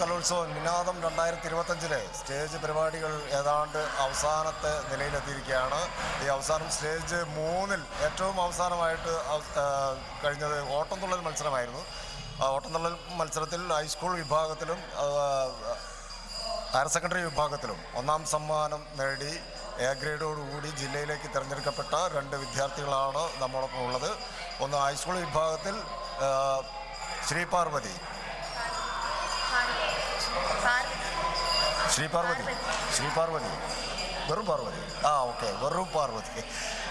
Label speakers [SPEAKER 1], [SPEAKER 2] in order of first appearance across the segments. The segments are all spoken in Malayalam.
[SPEAKER 1] കലോത്സവം നിനാദം രണ്ടായിരത്തി ഇരുപത്തഞ്ചിലെ സ്റ്റേജ് പരിപാടികൾ ഏതാണ്ട് അവസാനത്തെ നിലയിലെത്തിയിരിക്കുകയാണ്. ഈ അവസാനം സ്റ്റേജ് മൂന്നിൽ ഏറ്റവും അവസാനമായിട്ട് കഴിഞ്ഞത് ഓട്ടം കഴിഞ്ഞത് ഓട്ടംതുള്ളൽ മത്സരമായിരുന്നു. ഓട്ടംതുള്ളൽ മത്സരത്തിൽ ഹൈസ്കൂൾ വിഭാഗത്തിലും ഹയർ സെക്കൻഡറി വിഭാഗത്തിലും ഒന്നാം സമ്മാനം നേടി എ ഗ്രേഡോടുകൂടി ജില്ലയിലേക്ക് തിരഞ്ഞെടുക്കപ്പെട്ട രണ്ട് വിദ്യാർത്ഥികളാണ് നമ്മോടൊപ്പം ഉള്ളത്. ഒന്ന് ഹൈസ്കൂൾ വിഭാഗത്തിൽ ആ, ശ്രീ പാർവതി ശ്രീ പാർവതി. വെറും പാർവതി? ആ ഓക്കെ വെറും പാർവതി.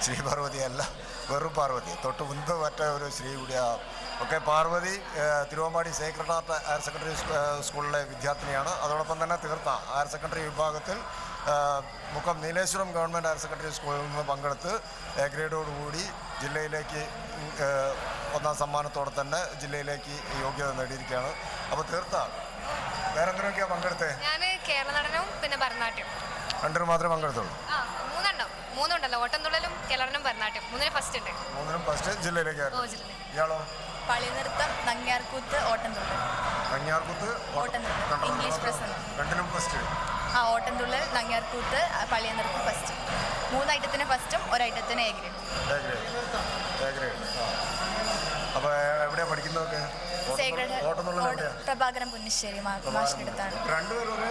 [SPEAKER 1] ശ്രീ പാർവതി അല്ല വെറും പാർവതി. തൊട്ട് മുൻപ് മറ്റ ഒരു ശ്രീ കൂടിയ. Okay Parvathi Thiruvambady sacred heart higher secondary സ്കൂളിലെ വിദ്യാർത്ഥിനിയാണ്. അതോടൊപ്പം തന്നെ തീർത്ത ഹയർ സെക്കൻഡറി വിഭാഗത്തിൽ മുഖം നീലേശ്വരം ഗവൺമെന്റ് ഹയർ സെക്കൻഡറി സ്കൂളിൽ നിന്ന് പങ്കെടുത്ത് എ ഗ്രേഡോടുകൂടി ജില്ലയിലേക്ക് ഒന്നാം സമ്മാനത്തോടെ തന്നെ ജില്ലയിലേക്ക് യോഗ്യത നേടിയിരിക്കുകയാണ്. അപ്പോൾ തീർത്ത വേറെന്തിനൊക്കെയാണ് പങ്കെടുത്തേ?
[SPEAKER 2] ഞാൻ കേരള നടനവും പിന്നെ ഭരതനാട്യം.
[SPEAKER 1] രണ്ടിനും മാത്രമേ പങ്കെടുത്തുള്ളൂ.
[SPEAKER 2] ആ മൂന്നെണ്ണം. മൂന്നുണ്ടല്ലോ. ഓട്ടംതുള്ളലും കേരളനും ഭരതനാട്യം. മൂന്നിന് ഫസ്റ്റ് ഉണ്ട്.
[SPEAKER 1] മൂന്നിനും ഫസ്റ്റ് ജില്ലയിലേക്കായിരുന്നു.
[SPEAKER 2] ഓ ജില്ല
[SPEAKER 1] ഇയാളോ?
[SPEAKER 3] പളിനൃത്തം നങ്ങ്യാർകൂത്ത് ഓട്ടംതുള്ളൽ.
[SPEAKER 1] കന്യാർകുത്ത്
[SPEAKER 3] ഓട്ടംതുള്ളൽ.
[SPEAKER 1] രണ്ടെണ്ണം
[SPEAKER 3] ഇംഗ്ലീഷ്
[SPEAKER 1] പ്രസന്റ്
[SPEAKER 3] പ്രസംഗം.
[SPEAKER 1] രണ്ടിനും ഫസ്റ്റ്
[SPEAKER 3] ആ ഓട്ടംതുള്ളൽ നങ്ങ്യാർകൂത്ത് പളിയനൃത്തം ഫസ്റ്റ് മൂന്ന് ഐറ്റത്തിന് ഫസ്റ്റും ഒരു ഐറ്റത്തിന് A grade
[SPEAKER 1] A grade A grade അപ്പോൾ എവിടെയാണ് പഠിക്കുന്നതൊക്കെ?
[SPEAKER 3] സേക്രഡ്
[SPEAKER 1] ഓട്ടംതുള്ളൽ എവിടെയാ
[SPEAKER 3] പ്രഭാകരൻ പുന്നിശ്ശേരി മാ- മാഷിന്റെ അടുത്താണ്
[SPEAKER 1] രണ്ടുപേരും ഒരേ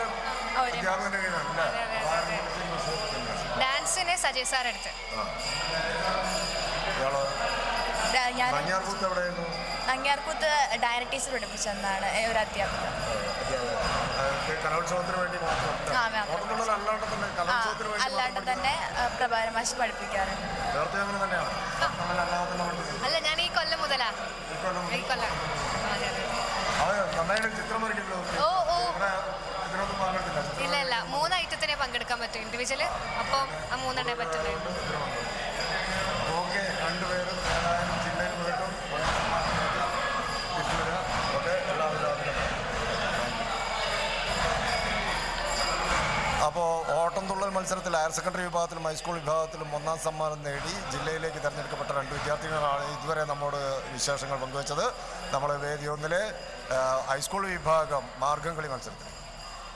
[SPEAKER 2] ഡാൻസിന് സജയ് സാർ എടുത്ത്
[SPEAKER 3] നങ്ങ്യാർകൂത്ത് ഡയറക്ട് ടീച്ചർ പഠിപ്പിച്ചെന്നാണ് ഒരു അധ്യാപകൻ.
[SPEAKER 1] അല്ലാണ്ട് തന്നെ
[SPEAKER 3] മാഷ് പഠിപ്പിക്കാറുണ്ട്.
[SPEAKER 2] അല്ല ഞാൻ ഈ കൊല്ലം മുതലാ.
[SPEAKER 1] ഈ കൊല്ലം ചിത്രം
[SPEAKER 2] പറ്റും ഇൻഡിവിജ്വൽ അപ്പം ആ മൂന്നെണ്ണേ പറ്റുള്ളൂ.
[SPEAKER 1] ഓക്കെ രണ്ടുപേരും ഏതായാലും അപ്പോൾ മത്സരത്തിൽ ഹയർ സെക്കൻഡറി വിഭാഗത്തിലും ഹൈസ്കൂൾ വിഭാഗത്തിലും ഒന്നാം സമ്മാനം നേടി ജില്ലയിലേക്ക് തിരഞ്ഞെടുക്കപ്പെട്ട രണ്ട് വിദ്യാർത്ഥികളാണ് ഇതുവരെ നമ്മോട് വിശേഷങ്ങൾ പങ്കുവച്ചത്. നമ്മൾ വേദി ഒന്നിലെ ഹൈസ്കൂൾ വിഭാഗം മാർഗംകളി മത്സരത്തിൽ